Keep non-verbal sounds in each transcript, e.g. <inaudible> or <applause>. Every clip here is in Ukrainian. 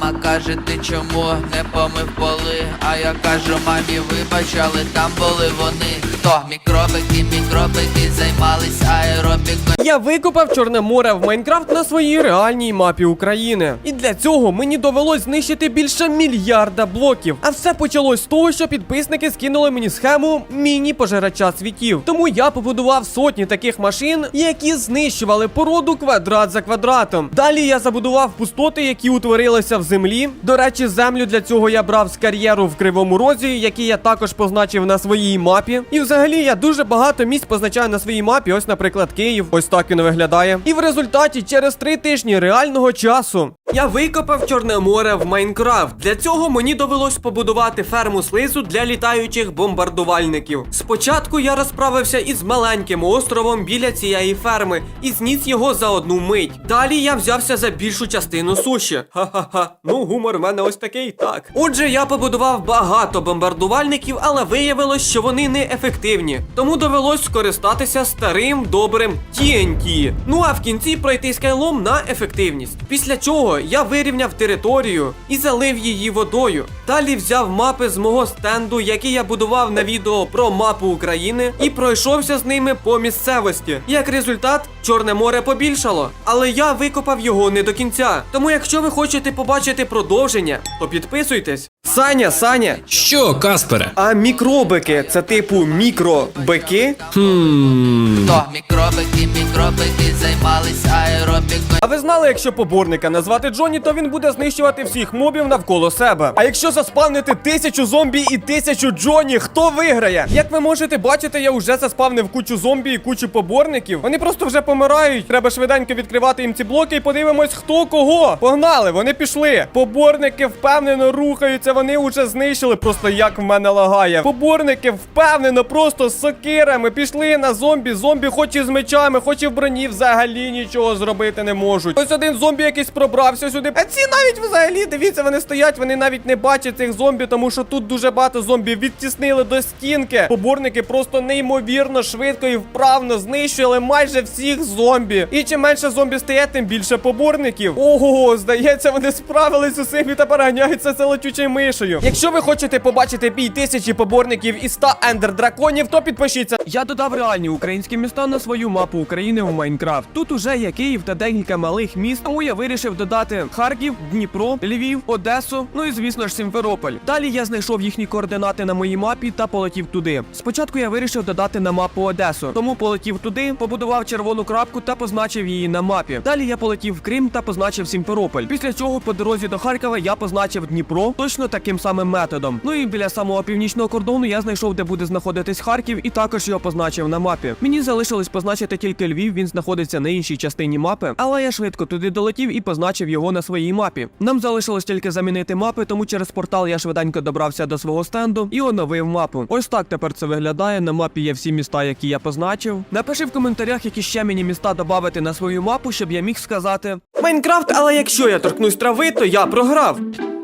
Мама каже, ти чому не помив поли? А я кажу, мамі, вибач, але там були вони. Хто мікробики, мікробики займались аеробікою. Я викопав Чорне море в Майнкрафт на своїй реальній мапі України. І для цього мені довелось знищити більше мільярда блоків. А все почалось з того, що підписники скинули мені схему міні-пожирача світів. Тому я побудував сотні таких машин, які знищували породу квадрат за квадратом. Далі я забудував пустоти, які утворилися в землі. До речі, землю для цього я брав з кар'єру в кривому розі, який я також позначив на своїй мапі. І взагалі я дуже багато місць позначаю на своїй мапі. Ось, наприклад, Київ. Ось так він виглядає. І в результаті, через три тижні реального часу, я викопав Чорне море в Майнкрафт. Для цього мені довелось побудувати ферму слизу для літаючих бомбардувальників. Спочатку я розправився із маленьким островом біля цієї ферми і зніс його за одну мить. Далі я взявся за більшу частину суші. Ха-ха-ха. Ну, гумор в мене ось такий, так. Отже, я побудував багато бомбардувальників, але виявилось, що вони не ефективні. Тому довелось скористатися старим добрим TNT. Ну а в кінці пройти скайлом на ефективність. Після чого я вирівняв територію і залив її водою. Далі взяв мапи з мого стенду, який я будував на відео про мапу України, і пройшовся з ними по місцевості. Як результат, Чорне море побільшало, але я викопав його не до кінця. Тому, якщо ви хочете побачити продовження, то підписуйтесь. Саня, Саня, Що, Каспере? а мікробики це типу мікробики? Хм. Хто мікробики, мікробики займались аеробікою. А ви знали, якщо поборника назвати Джонні, то він буде знищувати всіх мобів навколо себе. А якщо заспавнити тисячу зомбі і тисячу Джонні, хто виграє? Як ви можете бачити, я вже заспавнив кучу зомбі і кучу поборників. Вони просто вже помирають. Треба швиденько відкривати їм ці блоки і подивимось, хто кого. Погнали, вони пішли. Поборники впевнено рухаються. Вони вже знищили. Просто як в мене лагає. Поборники впевнено, просто сокирами пішли на зомбі. Зомбі, хоч і з мечами, хоч і в броні, взагалі нічого зробити не можуть. Ось один зомбі якийсь пробрався сюди. А ці навіть взагалі, дивіться, вони стоять, вони навіть не бачать цих зомбі, тому що тут дуже багато зомбі відтіснили до стінки. Поборники просто неймовірно швидко і вправно знищили майже всіх зомбі. І чим менше зомбі стає, тим більше поборників. Ого, здається, вони справились з усім і тепер ганяються за летючою мишею. Якщо ви хочете побачити бій тисячі поборників і 100 ендер драконів, то підпишіться. Я додав реальні українські міста на свою мапу України в Майнкрафт. Тут уже є Київ та декілька малих міст. Тому я вирішив додати Харків, Дніпро, Львів, Одесу, ну і звісно ж Сімферополь. Далі я знайшов їхні координати на моїй мапі та полетів туди. Спочатку я вирішив додати на мапу Одесу, тому полетів туди, побудував червону крапку та позначив її на мапі. Далі я полетів в Крим та позначив Сімферополь. Після чого по дорозі до Харкова я позначив Дніпро точно таким самим методом. Ну і біля самого північного кордону я знайшов, де буде знаходитись Харків, і також його позначив на мапі. Мені залишилось позначити тільки Львів. Він знаходиться на іншій частині мапи, але я швидко туди долетів і позначив його на своїй мапі. Нам залишилось тільки замінити мапи, тому через портал я швиденько добрався до свого стенду і оновив мапу. Ось так тепер це виглядає. На мапі є всі міста, які я позначив. Напиши в коментарях, які ще мені міста додати на свою мапу, щоб я міг сказати Майнкрафт, але якщо я торкнусь трави, то я програв.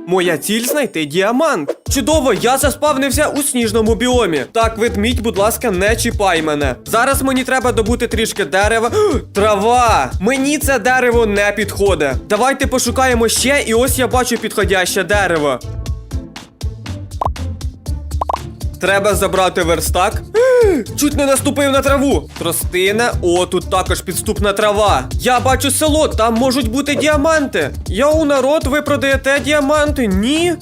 Моя ціль знайти діамант. Чудово, я заспавнився у сніжному біомі. Так, ведмідь, будь ласка, не чіпай мене. Зараз мені треба добути трішки дерева. <gasps> Трава! Мені це дерево не підходить. Давайте пошукаємо ще, і ось я бачу підходяще дерево. Треба забрати верстак. <gasps> Чуть не наступив на траву. Тростина, о, тут також підступна трава. Я бачу село, там можуть бути діаманти. Йоу, народ, ви продаєте діаманти? Ні?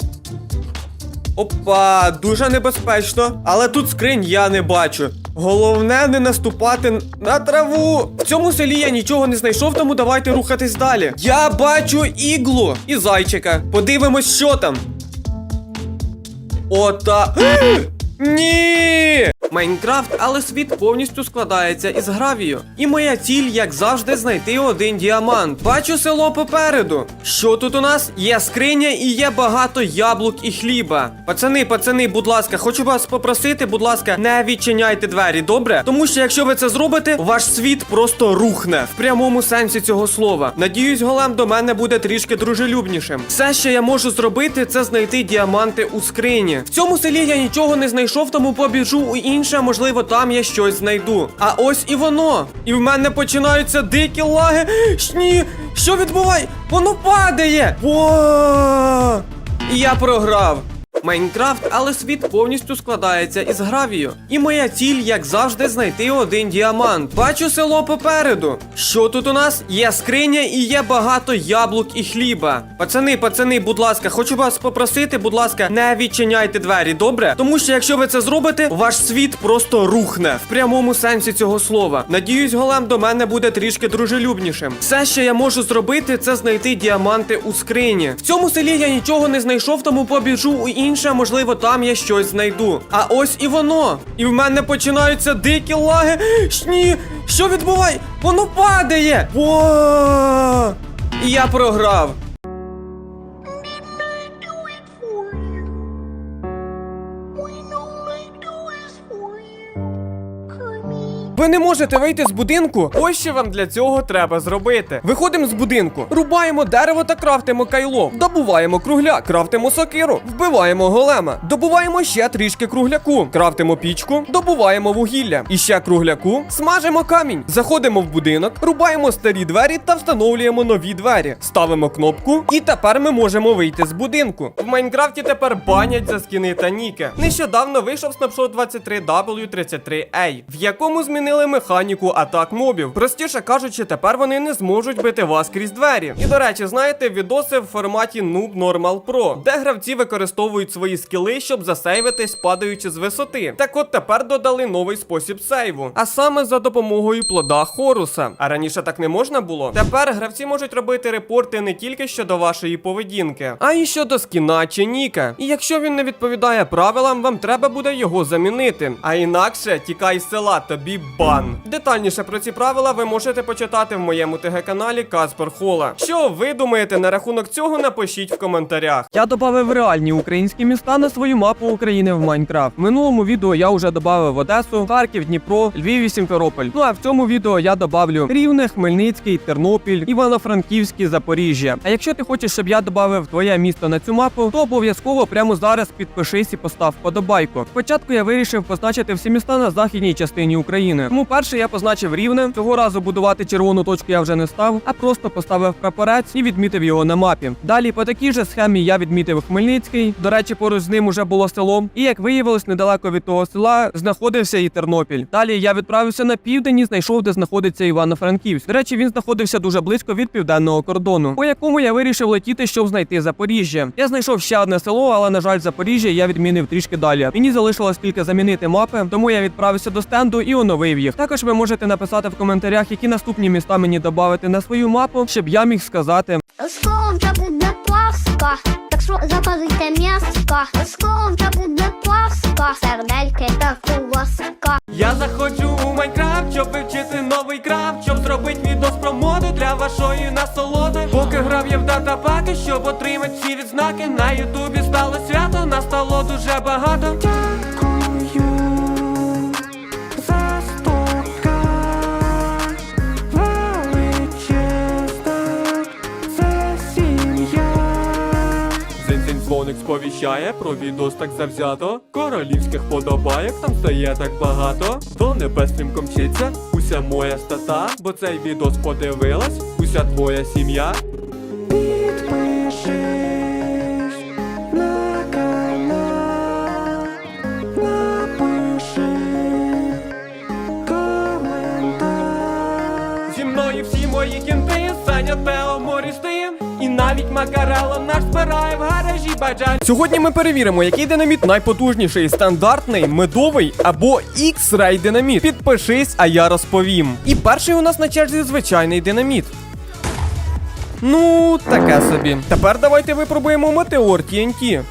Опа, дуже небезпечно. Але тут скринь я не бачу. Головне не наступати на траву. В цьому селі я нічого не знайшов, тому давайте рухатись далі. Я бачу іглу і зайчика. Подивимось, що там. Ота. <gasps> Ні! Майнкрафт, але світ повністю складається із гравію. І моя ціль, як завжди, знайти один діамант. Бачу село попереду. Що тут у нас? Є скриня і є багато яблук і хліба. Пацани, пацани, будь ласка, хочу вас попросити, будь ласка, не відчиняйте двері, добре? Тому що якщо ви це зробите, ваш світ просто рухне в прямому сенсі цього слова. Надіюсь, голем до мене буде трішки дружелюбнішим. Все, що я можу зробити, це знайти діаманти у скрині. В цьому селі я нічого не знайшов, тому побіжу у інше можливо, там я щось знайду. А ось і воно. І в мене починаються дикі лаги. Ні, що відбуває? Воно падає. Во! І я програв. Майнкрафт, але світ повністю складається із гравію. І моя ціль, як завжди, знайти один діамант. Бачу село попереду. Що тут у нас? Є скриня і є багато яблук і хліба. Пацани, пацани, будь ласка, хочу вас попросити, будь ласка, не відчиняйте двері, добре? Тому що якщо ви це зробите, ваш світ просто рухне в прямому сенсі цього слова. Надіюсь, голем до мене буде трішки дружелюбнішим. Все, що я можу зробити, це знайти діаманти у скрині. В цьому селі я нічого не знайшов, тому побіжу у інше, можливо, там я щось знайду. А ось і воно. І в мене починаються дикі лаги. Ні, що відбуває? Воно падає. Во! І я програв. Ви не можете вийти з будинку. Ось що вам для цього треба зробити. Виходимо з будинку, рубаємо дерево та крафтимо кайло. Добуваємо кругляк, крафтимо сокиру, вбиваємо голема, добуваємо ще трішки кругляку, крафтимо пічку, добуваємо вугілля. І ще кругляку, смажимо камінь. Заходимо в будинок, рубаємо старі двері та встановлюємо нові двері. Ставимо кнопку, і тепер ми можемо вийти з будинку. В Майнкрафті тепер банять за скіни та ніки. Нещодавно вийшов снапшот 23W33A, в якому змінили механіку атак мобів. Простіше кажучи, тепер вони не зможуть бити вас крізь двері. І до речі, знаєте, відоси в форматі Noob Normal Pro, де гравці використовують свої скіли, щоб засейвитись, падаючи з висоти. Так от тепер додали новий спосіб сейву, а саме за допомогою плода Хоруса. А раніше так не можна було. Тепер гравці можуть робити репорти не тільки щодо вашої поведінки, а й щодо скіна чи ніка. І якщо він не відповідає правилам, вам треба буде його замінити. А інакше тікай з села, тобі бан. Детальніше про ці правила ви можете почитати в моєму ТГ-каналі Каспер Хола. Що ви думаєте на рахунок цього? Напишіть в коментарях. Я додав реальні українські міста на свою мапу України в Майнкрафт. В минулому відео я вже додав Одесу, Харків, Дніпро, Львів і Сімферополь. Ну а в цьому відео я добавлю Рівне, Хмельницький, Тернопіль, Івано-Франківський, Запоріжжя. А якщо ти хочеш, щоб я додав твоє місто на цю мапу, то обов'язково прямо зараз підпишись і постав вподобайку. Спочатку я вирішив позначити всі міста на західній частині України. Тому перше я позначив рівне. Цього разу будувати червону точку я вже не став, а просто поставив прапорець і відмітив його на мапі. Далі по такій же схемі я відмітив Хмельницький. До речі, поруч з ним уже було село. І як виявилось, недалеко від того села знаходився і Тернопіль. Далі я відправився на південь і знайшов, де знаходиться Івано-Франківськ. До речі, він знаходився дуже близько від південного кордону, по якому я вирішив летіти, щоб знайти Запоріжжя. Я знайшов ще одне село, але на жаль, Запоріжжя я відмінив трішки далі. Мені залишилось тільки замінити мапи, тому я відправився до стенду і оновив їх. Також ви можете написати в коментарях, які наступні міста мені додати на свою мапу, щоб я міг сказати. Скоро вже буде Плавська, так що запазуйте м'яско. Скоро вже буде Плавська, сердельки та куласка. Я заходжу у Майнкрафт, щоб вивчити новий крафт, щоб зробити відос про моду для вашої насолоди. Поки грав я в датапаки, щоб отримати всі відзнаки. На ютубі стало свято, настало дуже багато. Сповіщає про відос так завзято. Королівських подобаєк там стає так багато. До небес стрімко мчиться уся моя стата, бо цей відос подивилась, уся твоя сім'я. І навіть Макарело наш збирає в гаражі баджань. Сьогодні ми перевіримо, який динаміт найпотужніший, стандартний, медовий або X-Ray динаміт. Підпишись, а я розповім. І перший у нас на черзі звичайний динаміт. Ну, таке собі. Тепер давайте випробуємо метеор TNT.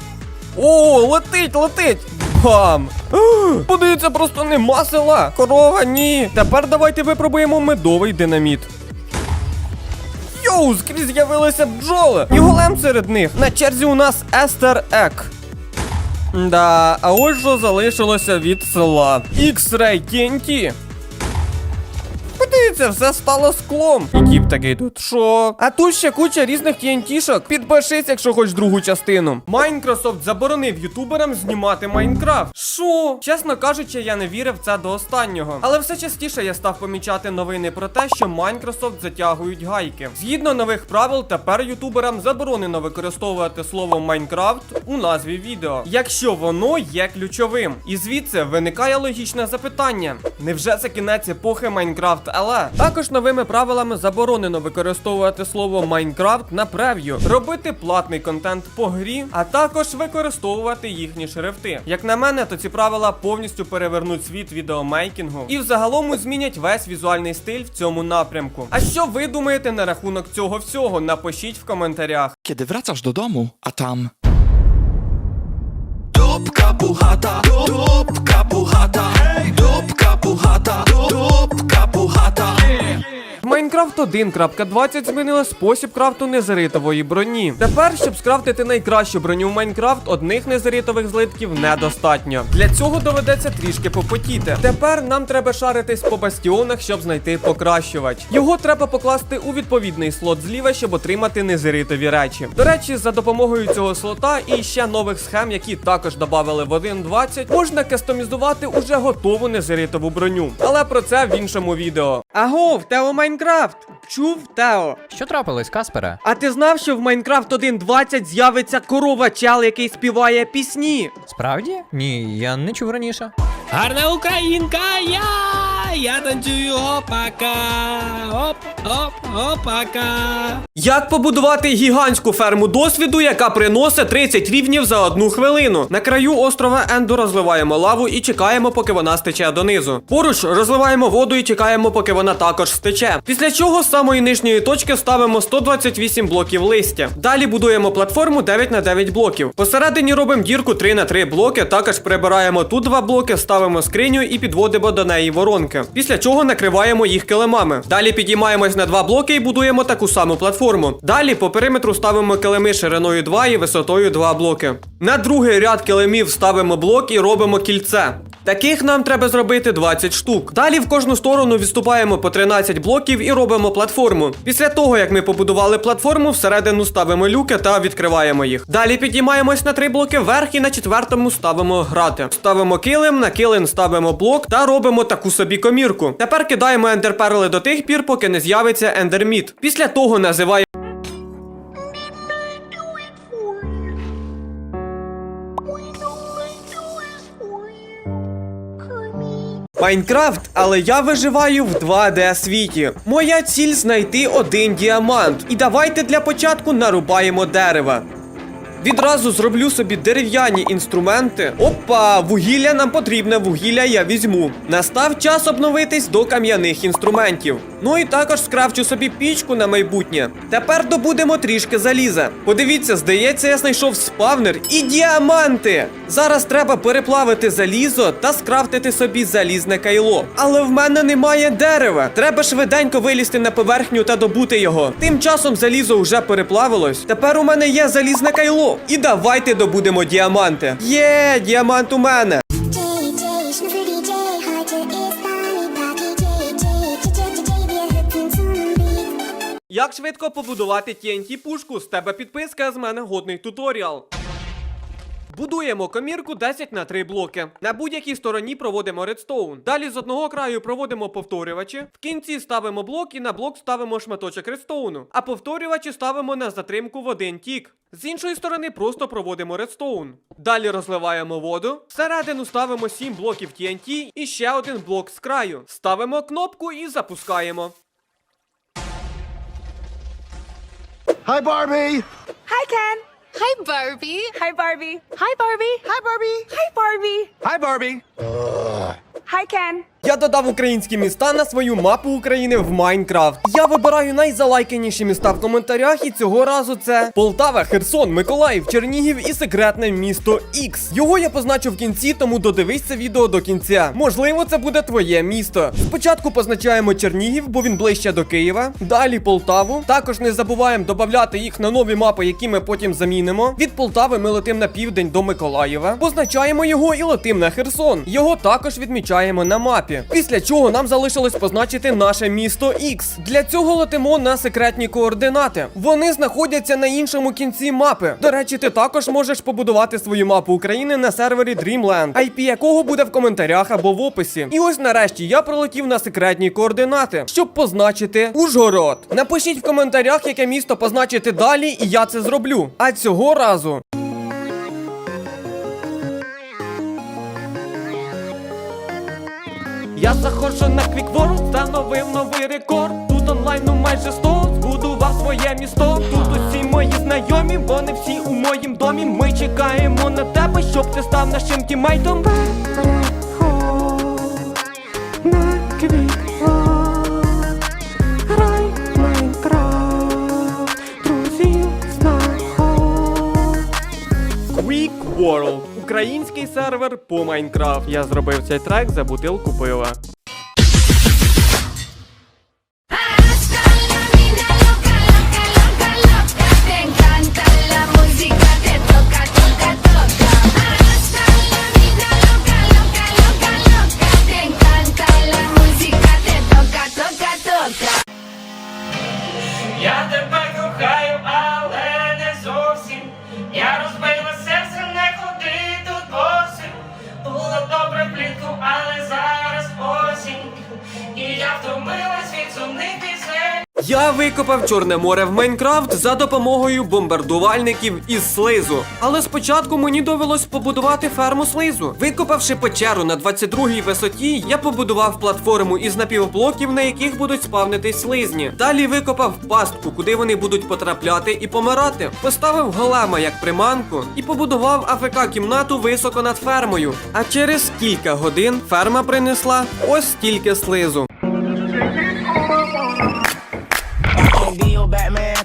О, летить, летить! Бам! Подивіться, просто нема села. Корова, ні. Тепер давайте випробуємо медовий динаміт. Йоу, скрізь з'явилися бджоли. І голем серед них. На черзі у нас Естер Ек. Да, а ось що залишилося від села. X-Ray TNT. Це все стало склом. І тіп такий тут. Що? А тут ще куча різних TNT-шок. Підпишись, якщо хочеш другу частину. Майнкрософт заборонив ютуберам знімати Майнкрафт. Що? Чесно кажучи, я не вірив це до останнього. Але все частіше я став помічати новини про те, що Майнкрософт затягують гайки. Згідно нових правил, тепер ютуберам заборонено використовувати слово Майнкрафт у назві відео, якщо воно є ключовим. І звідси виникає логічне запитання: невже це кінець епохи Майнкрафт LE? Також новими правилами заборонено використовувати слово Майнкрафт на прев'ю, робити платний контент по грі, а також використовувати їхні шрифти. Як на мене, то ці правила повністю перевернуть світ відеомейкінгу і взагалом змінять весь візуальний стиль в цьому напрямку. А що ви думаєте на рахунок цього всього? Напишіть в коментарях. Kiedy wracasz do domu, a tam Dupka puchata, 1.1.20 змінили спосіб крафту незеритової броні. Тепер, щоб скрафтити найкращу броню в Майнкрафт, одних незеритових злитків недостатньо. Для цього доведеться трішки попотіти. Тепер нам треба шаритись по бастіонах, щоб знайти покращувач. Його треба покласти у відповідний слот зліва, щоб отримати незеритові речі. До речі, за допомогою цього слота і ще нових схем, які також додавали в 1.20, можна кастомізувати уже готову незеритову броню. Але про це в іншому відео. Агов, Тео Майнкрафт! Чув Тео? Що трапилось, Каспере? А ти знав, що в Майнкрафт 1.20 з'явиться корова чал, який співає пісні? Справді? Ні, я не чув раніше. Гарна українка, я! Я танцюю опака! Оп, оп, опака! Як побудувати гігантську ферму досвіду, яка приносить 30 рівнів за одну хвилину? На краю острова Енду розливаємо лаву і чекаємо, поки вона стече донизу. Поруч розливаємо воду і чекаємо, поки вона також стече. Після чого з самої нижньої точки ставимо 128 блоків листя. Далі будуємо платформу 9 на 9 блоків. Посередині робимо дірку 3 на 3 блоки. Також прибираємо тут два блоки, ставимо скриню і підводимо до неї воронки. Після чого накриваємо їх килимами. Далі підіймаємось на два блоки і будуємо таку саму платформу. Далі по периметру ставимо килими шириною 2 і висотою 2 блоки. На другий ряд килимів ставимо блок і робимо кільце. Таких нам треба зробити 20 штук. Далі в кожну сторону відступаємо по 13 блоків і робимо платформу. Після того, як ми побудували платформу, всередину ставимо люки та відкриваємо їх. Далі підіймаємось на 3 блоки вверх і на четвертому ставимо грати. Ставимо килим, на килим ставимо блок та робимо таку собі комірку. Тепер кидаємо ендерперли до тих пір, поки не з'явиться ендерміт. Після того називаємо. Майнкрафт, але я виживаю в 2D світі. Моя ціль знайти один діамант. І давайте для початку нарубаємо дерева. Відразу зроблю собі дерев'яні інструменти. Опа, вугілля нам потрібне, вугілля я візьму. Настав час обновитись до кам'яних інструментів. Ну і також скрафчу собі пічку на майбутнє. Тепер добудемо трішки заліза. Подивіться, здається, я знайшов спавнер і діаманти. Зараз треба переплавити залізо та скрафтити собі залізне кайло. Але в мене немає дерева. Треба швиденько вилізти на поверхню та добути його. Тим часом залізо вже переплавилось. Тепер у мене є залізне кайло. І давайте добудемо діаманти. Є, діамант у мене. Як швидко побудувати TNT пушку? З тебе підписка, з мене годний туторіал. Будуємо комірку 10 на 3 блоки. На будь-якій стороні проводимо редстоун. Далі з одного краю проводимо повторювачі. В кінці ставимо блок і на блок ставимо шматочок редстоуну. А повторювачі ставимо на затримку в один тік. З іншої сторони просто проводимо редстоун. Далі розливаємо воду. Всередину ставимо 7 блоків TNT і ще один блок з краю. Ставимо кнопку і запускаємо. Hi, Barbie. Hi, Ken. Hi, Barbie. Hi, Barbie. Hi, Barbie. Hi, Barbie. Hi, Barbie. Hi, Barbie. Hi, Ken. Я додав українські міста на свою мапу України в Майнкрафт. Я вибираю найзалайканіші міста в коментарях, і цього разу це Полтава, Херсон, Миколаїв, Чернігів і секретне місто Ікс. Його я позначу в кінці, тому додивись це відео до кінця. Можливо, це буде твоє місто. Спочатку позначаємо Чернігів, бо він ближче до Києва. Далі Полтаву. Також не забуваємо додати їх на нові мапи, які ми потім замінимо. Від Полтави ми летимо на південь до Миколаєва. Позначаємо його і летим на Херсон. Його також відмічаємо на мапі. Після чого нам залишилось позначити наше місто X. Для цього летимо на секретні координати. Вони знаходяться на іншому кінці мапи. До речі, ти також можеш побудувати свою мапу України на сервері Dreamland, IP якого буде в коментарях або в описі. І ось нарешті я прилетів на секретні координати, щоб позначити Ужгород. Напишіть в коментарях, яке місто позначити далі, і я це зроблю. А цього разу. Я заходжу на QuickWorld, встановив новий рекорд. Тут онлайну майже 100, збудував своє місто. Тут усі мої знайомі, вони всі у моїм домі. Ми чекаємо на тебе, щоб ти став нашим тімейтом. На Майнкрафт, друзів. Quick World – український сервер по Майнкрафт. Я зробив цей трек за бутилку пива. Викопав Чорне море в Майнкрафт за допомогою бомбардувальників із слизу. Але спочатку мені довелось побудувати ферму слизу. Викопавши печеру на 22-й висоті, я побудував платформу із напівблоків, на яких будуть спавнитись слизні. Далі викопав пастку, куди вони будуть потрапляти і помирати. Поставив голема як приманку і побудував АФК кімнату високо над фермою. А через кілька годин ферма принесла ось стільки слизу.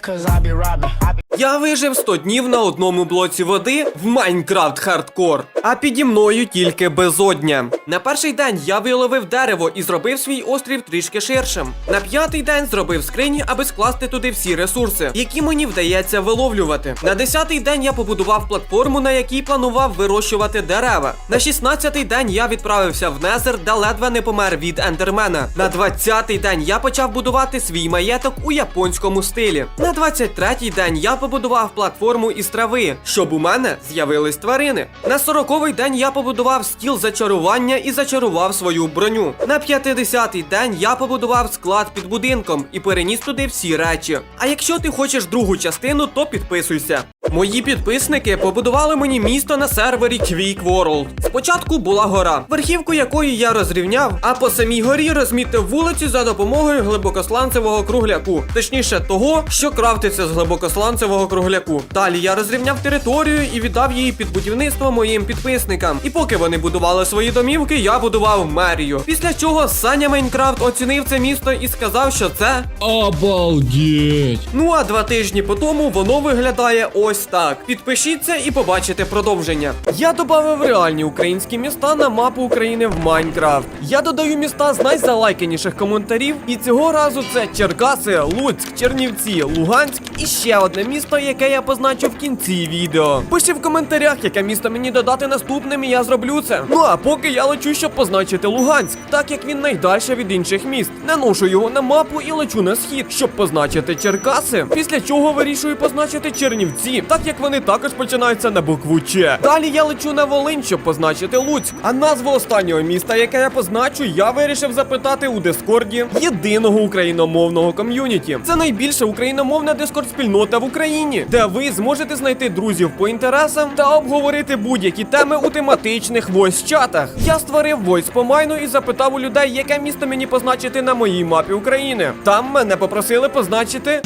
cause I be robbing. I Я вижив 100 днів на одному блоці води в Майнкрафт Хардкор, а піді мною тільки безодня. На перший день я виловив дерево і зробив свій острів трішки ширшим. На п'ятий день зробив скрині, аби скласти туди всі ресурси, які мені вдається виловлювати. На десятий день я побудував платформу, на якій планував вирощувати дерева. На 16-й день я відправився в Незер, де ледве не помер від ендермена. На 20-й день я почав будувати свій маєток у японському стилі. На 23-й день я побудував платформу із трави, щоб у мене з'явились тварини. На 40-й день я побудував стіл зачарування і зачарував свою броню. На 50-й день я побудував склад під будинком і переніс туди всі речі. А якщо ти хочеш другу частину, то підписуйся. Мої підписники побудували мені місто на сервері Quake World. Спочатку була гора, верхівку якої я розрівняв, а по самій горі розмітив вулиці за допомогою глибокосланцевого кругляку, точніше того, що крафтиться з глибокосланцевого кругляку. Далі я розрівняв територію і віддав її під будівництво моїм підписникам. І поки вони будували свої домівки, я будував мерію. Після чого Саня Майнкрафт оцінив це місто і сказав, що це Обалдеть! Ну а два тижні по тому воно виглядає ось так. Підпишіться і побачите продовження. Я додав реальні українські міста на мапу України в Майнкрафт. Я додаю міста з найзалайканіших коментарів, і цього разу це Черкаси, Луцьк, Чернівці, Луганськ і ще одне місто, яке я позначу в кінці відео. Пиши в коментарях, яке місто мені додати наступним, і я зроблю це. Ну а поки я лечу, щоб позначити Луганськ, так як він найдальше від інших міст. Наношу його на мапу і лечу на схід, щоб позначити Черкаси. Після чого вирішую позначити Чернівці, так як вони також починаються на букву Ч. Далі я лечу на Волинь, щоб позначити Луцьк. А назву останнього міста, яке я позначу, я вирішив запитати у Дискорді єдиного україномовного ком'юніті. Це найбільша україномовна дискорд спільнота в Україні, де ви зможете знайти друзів по інтересам та обговорити будь-які теми у тематичних войс чатах. Я створив войс по майну і запитав у людей, яке місто мені позначити на моїй мапі України. Там мене попросили позначити.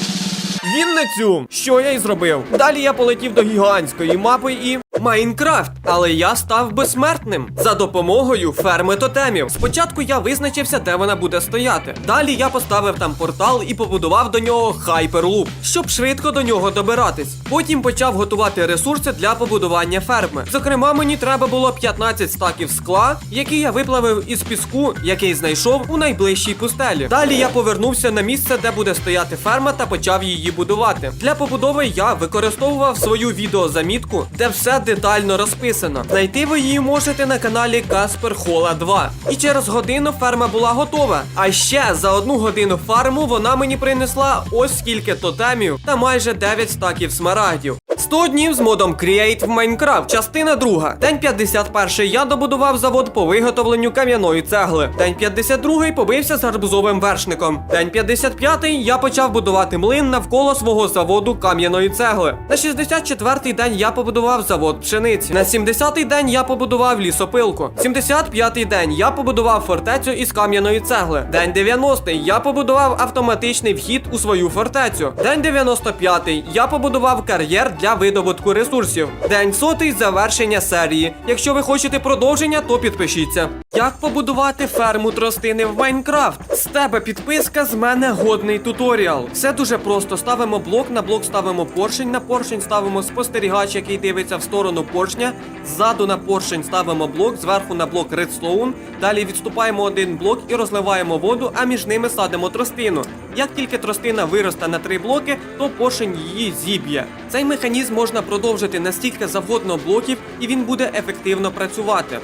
Вінницю, що я й зробив. Далі я полетів до гігантської мапи і Майнкрафт, але я став безсмертним за допомогою ферми тотемів. Спочатку я визначився, де вона буде стояти. Далі я поставив там портал і побудував до нього хайперлуп, щоб швидко до нього добиратись. Потім почав готувати ресурси для побудування ферми. Зокрема, мені треба було 15 стаків скла, які я виплавив із піску, який знайшов у найближчій пустелі. Далі я повернувся на місце, де буде стояти ферма, та почав її будувати. Для побудови я використовував свою відеозамітку, де все детально розписано. Знайти ви її можете на каналі Каспер Хола 2. І через годину ферма була готова. А ще за одну годину фарму вона мені принесла ось скільки тотемів та майже 9 стаків смарагдів. 100 днів з модом Create в Майнкрафт, частина друга. День 51 я добудував завод по виготовленню кам'яної цегли. День 52 побився з гарбузовим вершником. День 55 я почав будувати млин навколо свого заводу кам'яної цегли. На 64-й день я побудував завод пшениці. На 70-й день я побудував лісопилку. 75-й день я побудував фортецю із кам'яної цегли. День 90-й я побудував автоматичний вхід у свою фортецю. День 95-й я побудував кар'єр для видобутку ресурсів. День сотий завершення серії. Якщо ви хочете продовження, то підпишіться. Як побудувати ферму тростини в Майнкрафт? З тебе підписка, з мене годний туторіал. Все дуже просто. Ставимо блок, на блок ставимо поршень, на поршень ставимо спостерігач, який дивиться в сторону поршня. Ззаду на поршень ставимо блок, зверху на блок редстоун. Далі відступаємо один блок і розливаємо воду, а між ними садимо тростину. Як тільки тростина виросте на три блоки, то поршень її зіб'є. Цей механізм можна продовжити настільки завгодно блоків, і він буде ефективно працювати.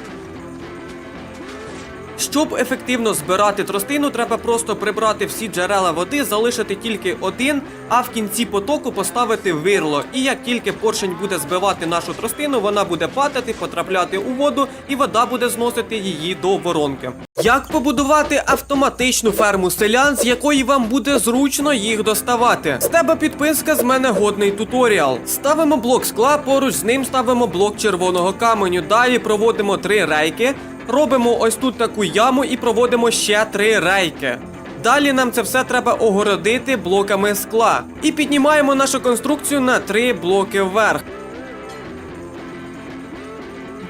Щоб ефективно збирати тростину, треба просто прибрати всі джерела води, залишити тільки один, а в кінці потоку поставити вирло. І як тільки поршень буде збивати нашу тростину, вона буде падати, потрапляти у воду, і вода буде зносити її до воронки. Як побудувати автоматичну ферму селян, з якої вам буде зручно їх доставати? З тебе підписка, з мене годний туторіал. Ставимо блок скла, поруч з ним ставимо блок червоного каменю. Далі проводимо три рейки. Робимо ось тут таку яму і проводимо ще три рейки. Далі нам це все треба огородити блоками скла. І піднімаємо нашу конструкцію на три блоки вверх.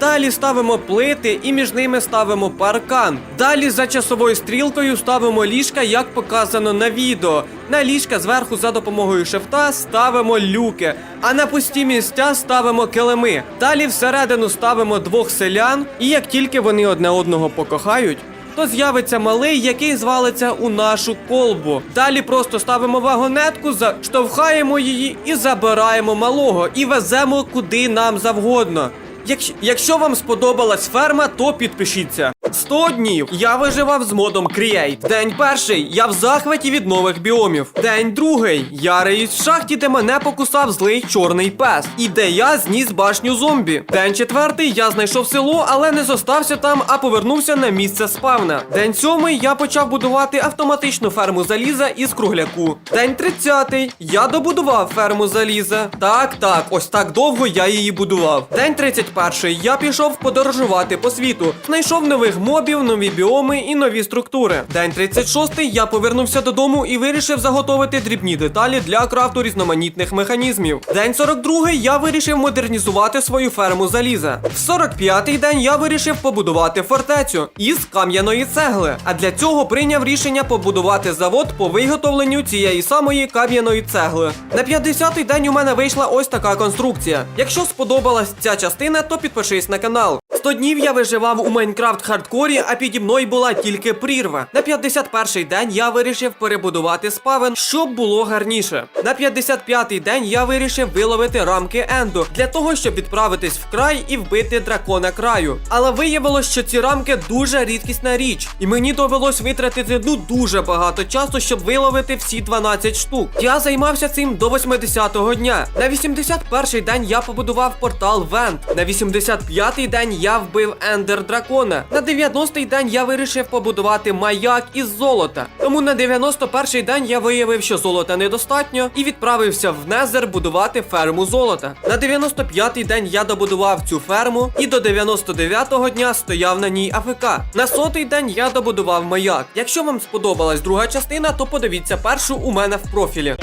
Далі ставимо плити і між ними ставимо паркан. Далі за часовою стрілкою ставимо ліжка, як показано на відео. На ліжка зверху за допомогою шифта ставимо люки, а на пусті місця ставимо килими. Далі всередину ставимо двох селян, і як тільки вони одне одного покохають. То з'явиться малий, який звалиться у нашу колбу. Далі просто ставимо вагонетку, заштовхаємо її і забираємо малого, і веземо куди нам завгодно. Якщо, якщо вам сподобалась ферма, то підпишіться. 100 днів я виживав з модом Create. День перший я в захваті від нових біомів. День другий я риюсь в шахті, де мене покусав злий чорний пес. І де я зніс башню зомбі. День четвертий я знайшов село, але не зостався там, а повернувся на місце спавна. День сьомий я почав будувати автоматичну ферму заліза із кругляку. День тридцятий я добудував ферму заліза. Так, так, ось так довго я її будував. День 31 я пішов подорожувати по світу. Знайшов нових мобів, нові біоми і нові структури. День 36 я повернувся додому і вирішив заготовити дрібні деталі для крафту різноманітних механізмів. День 42 я вирішив модернізувати свою ферму заліза. В 45-й день я вирішив побудувати фортецю із кам'яної цегли. А для цього прийняв рішення побудувати завод по виготовленню цієї самої кам'яної цегли. На 50-й день у мене вийшла ось така конструкція. Якщо сподобалась ця частина, то підпишись на канал. 100 днів я виживав у Майнкрафт хардкорі, а піді мною була тільки прірва. На 51-й день я вирішив перебудувати спавен, щоб було гарніше. На 55-й день я вирішив виловити рамки Енду для того, щоб відправитись в край і вбити дракона краю. Але виявилось, що ці рамки дуже рідкісна річ, і мені довелось витратити ну дуже багато часу, щоб виловити всі 12 штук. Я займався цим до 80-го дня. На 81-й день я побудував портал Вент. На 85-й день я вбив Ендер Дракона. На 90-й день я вирішив побудувати маяк із золота. Тому на 91-й день я виявив, що золота недостатньо, і відправився в Незер будувати ферму золота. На 95-й день я добудував цю ферму, і до 99-го дня стояв на ній АФК. На сотий день я добудував маяк. Якщо вам сподобалась друга частина, то подивіться першу у мене в профілі.